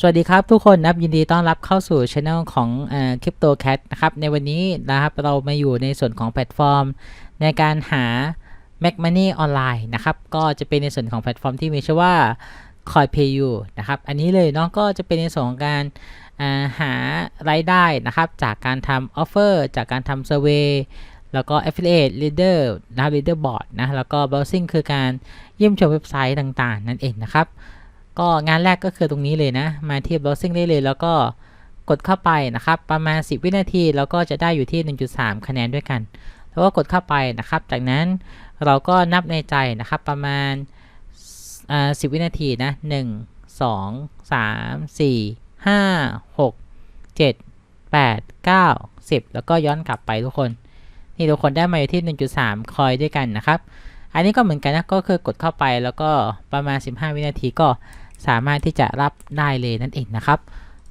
สวัสดีครับทุกคนนะครับยินดีต้อนรับเข้าสู่ช anel ของคริปโตแคทนะครับในวันนี้นะครับเรามาอยู่ในส่วนของแพลตฟอร์ม ในการหา Mac Money ออนไลน์นะครับก็จะเป็นในส่วนของแพลตฟอร์มที่มีชื่อว่า CoinPayu นะครับอันนี้เลยเนาะก็จะเป็นในส่วนของการาหารายได้นะครับจากการทำ Offer จากการทำ Survey แล้วก็ Affiliate Leader นะครับ Leaderboard นะแล้วก็ Browsing คือการเยี่ยมชมเว็บไซต์ต่างๆ นั่นเองนะครับ ก็งานแรกก็คือตรงนี้เลยนะ มาเที่ browsing ได้เลยแล้วก็กดเข้าไปนะครับ ประมาณ 10 วินาทีแล้วก็จะได้อยู่ที่ 1.3 คะแนนด้วยกัน แล้วก็กดเข้าไปนะครับ จากนั้นเราก็นับในใจนะครับประมาณอ่า10วินาทีนะ1 2 3 4 5 6 7 8 9 10แล้วก็ย้อนกลับไปทุกคน นี่ทุกคนได้มาอยู่ที่1.3คอยด้วยกันนะครับ อันนี้ก็เหมือนกันนะ ก็คือกดเข้าไปแล้วก็ประมาณ15วินาทีก็ สามารถที่จะรับได้เลยนั่นเองนะครับ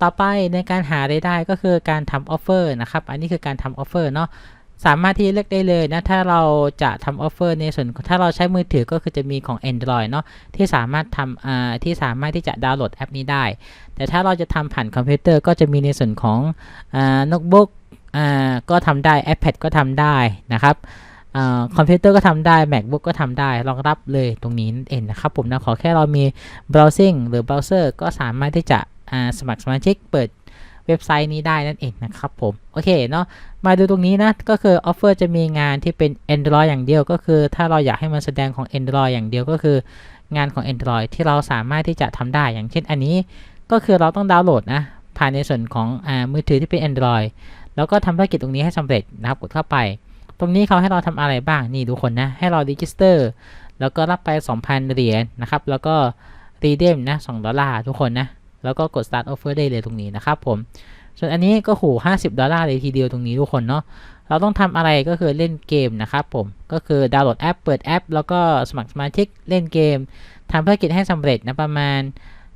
ต่อไปในการหารายได้ก็คือการทำออฟเฟอร์นะครับ อันนี้คือการทำออฟเฟอร์เนาะสามารถที่เลือกได้เลยนะ ถ้าเราจะทำออฟเฟอร์ในส่วนถ้าเราใช้มือถือก็คือจะมีของ Android เนาะที่สามารถทำอ่าที่สามารถที่จะดาวน์โหลดแอปนี้ได้ แต่ถ้าเราจะทำผ่านคอมพิวเตอร์ก็จะมีในส่วนของอ่าโน้ตบุ๊กอ่าก็ทำได้ iPad ก็ทำได้นะครับ คอมพิวเตอร์ก็ทำได้ macbook ก็ทำได้ รองรับเลยตรงนี้นั่นเองนะครับผมนะขอแค่เรามี browsing หรือ browser ก็สามารถที่จะสมัครสมาชิกเปิดเว็บไซต์นี้ได้นั่นเองนะครับผม โอเคเนาะมาดูตรงนี้นะ ก็คือ offer จะมีงานที่เป็น Android อย่างเดียวก็คือ ถ้าเราอยากให้มันแสดงของ Android อย่างเดียวก็คืองานของ Android ที่เราสามารถที่จะทำได้อย่างเช่นอันนี้ก็คือเราต้องดาวน์โหลดนะ ผ่านในส่วนของอมือถือที่เป็น Android แล้วก็ทำภารกิจตรงนี้ให้สำเร็จนะครับกดเข้าไป ตรงนี้เขาให้เราทำอะไรบ้างนี่ทุกคนนะให้เรา register แล้วก็รับไป 2,000 เหรียญนะครับ แล้วก็ redeem นะ2ดอลลาร์ทุกคนนะ แล้วก็กด start offer ได้เลยตรงนี้นะครับผม ส่วนอันนี้ก็หู50 ดอลลาร์เลยทีเดียวตรงนี้ทุกคนเนาะ เราต้องทำอะไรก็คือเล่นเกมนะครับผม ก็คือดาวน์โหลดแอป เปิดแอป แล้วก็สมัครสมาชิกเล่นเกมทำภารกิจให้สำเร็จนะประมาณ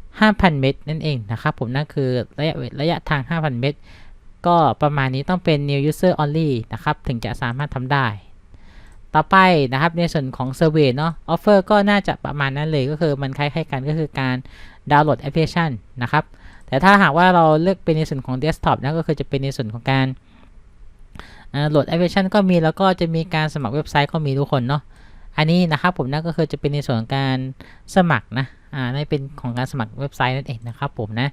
5,000 เมตรนั่นเองนะครับผมนั่นคือระยะระยะทาง 5,000 เมตร ก็ประมาณนี้ต้องเป็น new user only นะครับ ถึงจะสามารถทำได้ ต่อไปนะครับในส่วนของ survey เนาะ offer ก็น่าจะประมาณนั้นเลยก็คือมันคล้ายๆกันก็คือการดาวน์โหลดแอปพลิเคชันนะครับ แต่ถ้าหากว่าเราเลือกเป็นในส่วนของ desktop นะก็คือจะเป็นในส่วนของการโหลดแอปพลิเคชันก็มีแล้วก็จะมีการสมัครเว็บไซต์ก็มีทุกคนเนาะอันนี้นะครับผมนั่นก็คือจะเป็นในส่วนของการสมัครนะอ่านั่นเป็นของการสมัครเว็บไซต์นั่นเองนะครับผมนะ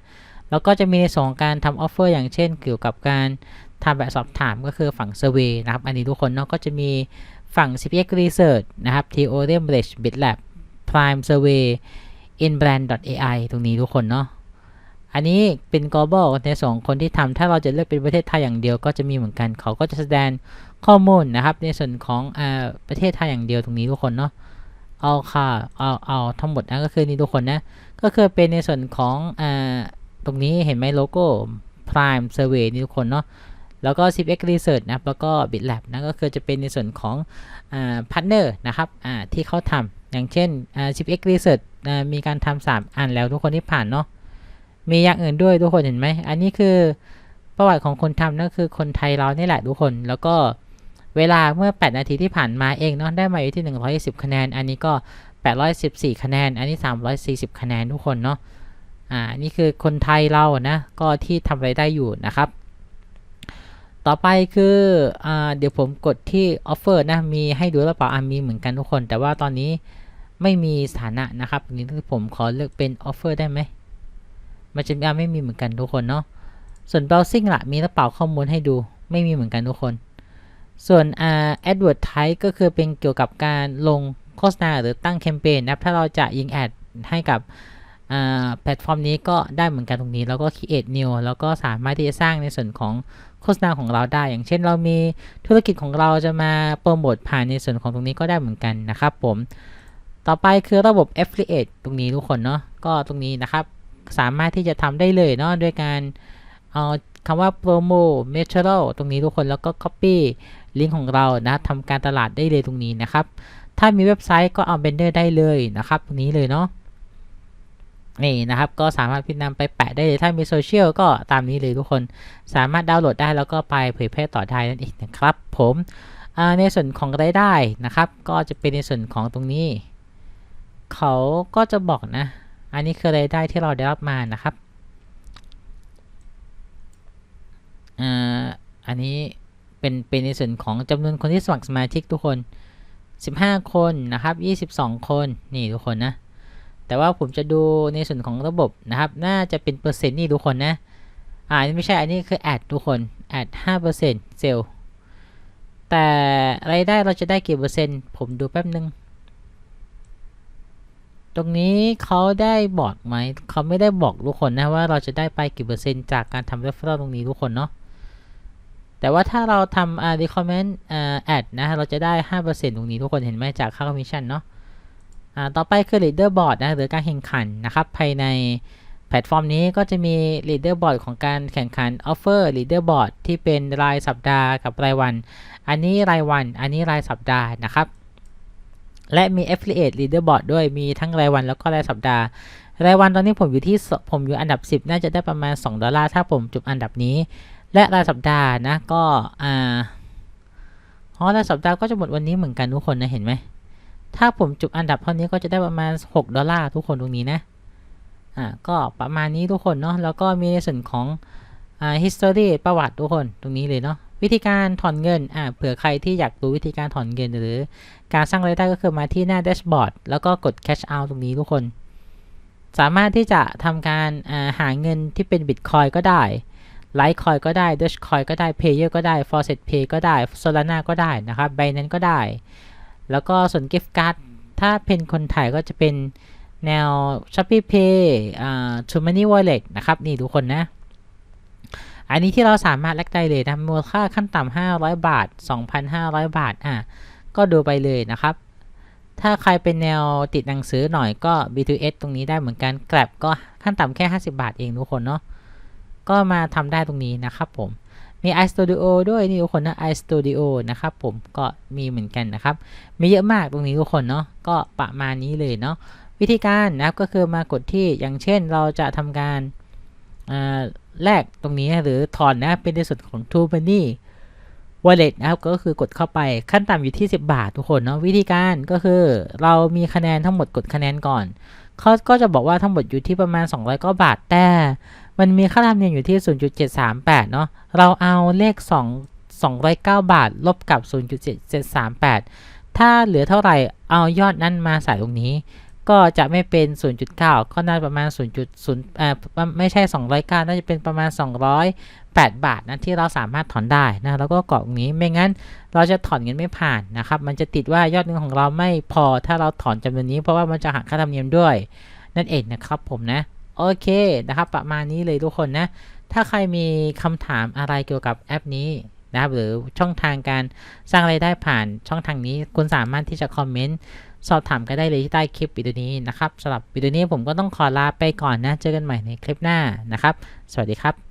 แล้วก็จะมีในส่วนของการทำออฟเฟอร์อย่างเช่น เกี่ยวกับการทำแบบสอบถามก็คือฝั่ง Survey นะครับ อันนี้ทุกคนเนาะก็จะมีฝั่ง CPX Research นะครับ Theorem Bridge BitLab Prime Survey Inbrand.ai ตรงนี้ทุกคนเนาะ อันนี้เป็น global ในสองคนที่ทำถ้าเราจะเลือกเป็นประเทศไทยอย่างเดียวก็จะมีเหมือนกัน เขาก็จะแสดงข้อมูลนะครับ ในส่วนของอประเทศไทยอย่างเดียวตรงนี้ทุกคนเนาะ เอาค่ะ เอา เอาทั้งหมดนะก็คือนี่ทุกคนนะ ก็คือเป็นในส่วนของอ ตรงนี้เห็นไหมโลโก้ Prime Survey นี่ทุกคนเนาะแล้วก็ 10x Research นะครับแล้วก็ BitLab นะก็คือจะเป็นในส่วนของพาร์ทเนอร์นะครับที่เขาทำอย่างเช่น 10x Research มีการทำสามอันแล้วทุกคนที่ผ่านเนาะมีอย่างอื่นด้วยทุกคนเห็นไหม อันนี้คือประวัติของคนทำนั่นคือคนไทยเรานี่แหละทุกคน แล้วก็เวลาเมื่อ 8 นาทีที่ผ่านมาเองเนาะได้มาอยู่ที่ 120 คะแนน อันนี้ก็ 814 คะแนน อันนี้ 340 คะแนนทุกคนเนาะ อ่านี่คือคนไทยเรานะก็ที่ทำอะไรได้อยู่นะครับ ต่อไปคืออ่าเดี๋ยวผมกดที่ offer นะมีให้ดูหรือเปล่าอ่ามีเหมือนกันทุกคน แต่ว่าตอนนี้ไม่มีสถานะนะครับนี้ผมขอเลือกเป็น offer ได้ไหมมันจะไม่มีเหมือนกันทุกคนเนาะส่วน browsing ละมีหรือเปล่าข้อมูลให้ดูไม่มีเหมือนกันทุกคน ส่วนอ่า advertise ก็คือเป็นเกี่ยวกับการลงโฆษณาหรือตั้งแคมเปญนะครับถ้าเราจะยิงแอดให้กับ แพลตฟอร์มนี้ก็ได้เหมือนกันตรงนี้ แล้วก็ create new แล้วก็สามารถที่จะสร้างในส่วนของโฆษณาของเราได้ อย่างเช่นเรามีธุรกิจของเราจะมาโปรโมทผ่านในส่วนของตรงนี้ก็ได้เหมือนกันนะครับผม ต่อไปคือระบบ affiliate ตรงนี้ทุกคนเนาะ ก็ตรงนี้นะครับ สามารถที่จะทำได้เลยเนาะด้วยการเอาคำว่า promo material ตรงนี้ทุกคนแล้วก็ copy ลิงก์ของเรานะทำการตลาดได้เลยตรงนี้นะครับ ถ้ามีเว็บไซต์ก็เอา banner ได้เลยนะครับ ตรงนี้เลยเนาะ นี่นะครับ ก็สามารถพิมพ์นำไปแปะได้เลยถ้ามีโซเชียลก็ตามนี้เลยทุกคนสามารถดาวน์โหลดได้แล้วก็ไปเผยแพร่ต่อได้นั่นเองนะครับ ผมในส่วนของรายได้นะครับ ก็จะเป็นในส่วนของตรงนี้ เขาก็จะบอกนะ อันนี้คือรายได้ที่เราได้รับมานะครับอันนี้เป็นเป็นในส่วนของจำนวนคนที่สมัครสมาชิกทุกคน 15 คนนะครับ 22 คนนี่ทุกคนนะ แต่ว่าผมจะดูในส่วนของระบบนะครับ น่าจะเป็นเปอร์เซ็นต์นี่ทุกคนนะ อ่าอันนี้ไม่ใช่ อันนี้คือแอดทุกคนแอด5%เซลล์แต่รายได้เราจะได้กี่เปอร์เซ็นต์ ผมดูแป๊บนึง ตรงนี้เขาได้บอกไหม เขาไม่ได้บอกทุกคนนะว่าเราจะได้ไปกี่เปอร์เซ็นต์จากการทำ referral ตรงนี้ทุกคนเนาะ แต่ว่าถ้าเราทำอ่า recommend อ่า ad นะ เราจะได้ 5%ตรงนี้ทุกคนเห็นไหมจากค่า commission เนาะ ต่อไปคือ leaderboard นะหรือการแข่งขันนะครับภายในแพลตฟอร์มนี้ก็จะมี leaderboard ของการแข่งขัน offer leaderboard ที่เป็นรายสัปดาห์กับรายวัน อันนี้รายวัน อันนี้รายสัปดาห์นะครับและมี affiliate leaderboard ด้วยมีทั้งรายวันแล้วก็รายสัปดาห์ รายวันตอนนี้ผมอยู่ที่ผมอยู่อันดับ 10 น่าจะได้ประมาณ 2 ดอลลาร์ถ้าผมจบอันดับนี้ และรายสัปดาห์นะก็อ่าอ๋อรายสัปดาห์ก็จะหมดวันนี้เหมือนกันทุกคนนะเห็นไหม ถ้าผมจุดอันดับเท่านี้ก็จะได้ประมาณ 6 ดอลลาร์ทุกคนตรงนี้นะ อ่า ก็ประมาณนี้ทุกคนเนาะ แล้วก็มีในส่วนของ อ่า history ประวัติทุกคนตรงนี้เลยเนาะ วิธีการถอนเงิน อ่า เผื่อใครที่อยากรู้วิธีการถอนเงินหรือ การสร้างรายได้ก็คือมาที่หน้า dashboard แล้วก็กด cash out ตรงนี้ทุกคน สามารถที่จะทำการ อ่า หาเงินที่เป็น bitcoin ก็ได้ Litecoin ก็ได้ Dogecoin ก็ได้ Payer ก็ได้ Faucet Pay ก็ได้ Solana ก็ได้นะครับ Binance ก็ได้ แล้วก็ส่วน Gift Card ถ้าเป็นคนไทยก็จะเป็นแนว Shopee Pay อ่า True Money Wallet นะครับ นี่ทุกคนนะ อันนี้ที่เราสามารถแลกได้เลยนะมูลค่าขั้นต่ำ500 บาท 2,500 บาท อะ ก็ดูไปเลยนะครับ ถ้าใครเป็นแนวติดหนังสือหน่อยก็ B2S ตรงนี้ได้เหมือนกัน Grab ก็ขั้นต่ำแค่ 50 บาทเองทุกคนเนาะ ก็มาทำได้ตรงนี้นะครับผม มี iStudio ด้วยนี่ทุกคนนะ iStudio นะครับผมก็มีเหมือนกันนะครับ มีเยอะมากตรงนี้ทุกคนเนาะก็ประมาณนี้เลยเนาะวิธีการนะครับก็คือมากดที่อย่างเช่นเราจะทำการแลกตรงนี้หรือถอนนะเป็นในส่วนของ True Money Wallet นะครับก็คือกดเข้าไปขั้นต่ำอยู่ที่ 10 บาททุกคนเนาะวิธีการก็คือเรามีคะแนนทั้งหมดกดคะแนนก่อนเขาก็จะบอกว่าทั้งหมดอยู่ที่ประมาณ 200ก็บาทแต่ มันมีค่าธรรมเนียมอยู่ที่ 0.738 เนาะเราเอาเลข 2 209 บาท ลบกับ0.738 ถ้าเหลือเท่าไหร่เอายอดนั้นมาใส่ตรงนี้ ก็จะไม่เป็น 0.9 ก็น่าประมาณ 0.0อ่าไม่ใช่ 209 น่าจะเป็นประมาณ 208 บาทนะที่เราสามารถถอนได้นะแล้วก็กรอกตรงนี้ไม่งั้นเราจะถอนเงินไม่ผ่านนะครับ มันจะติดว่ายอดเงินของเราไม่พอถ้าเราถอนจำนวนนี้เพราะว่ามันจะหักค่าธรรมเนียมด้วย นั่นเองนะครับผมนะ โอเคนะครับประมาณนี้เลยทุกคนนะ ถ้าใครมีคำถามอะไรเกี่ยวกับแอปนี้นะครับหรือช่องทางการสร้างไรายได้ผ่านช่องทางนี้ คุณสามารถที่จะคอมเมนต์สอบถามกันได้เลยที่ใต้คลิปวิดีโอนี้นะครับสำหรับวิดีโอนี้ผมก็ต้องขอลาไปก่อนนะ เจอกันใหม่ในคลิปหน้านะครับ สวัสดีครับ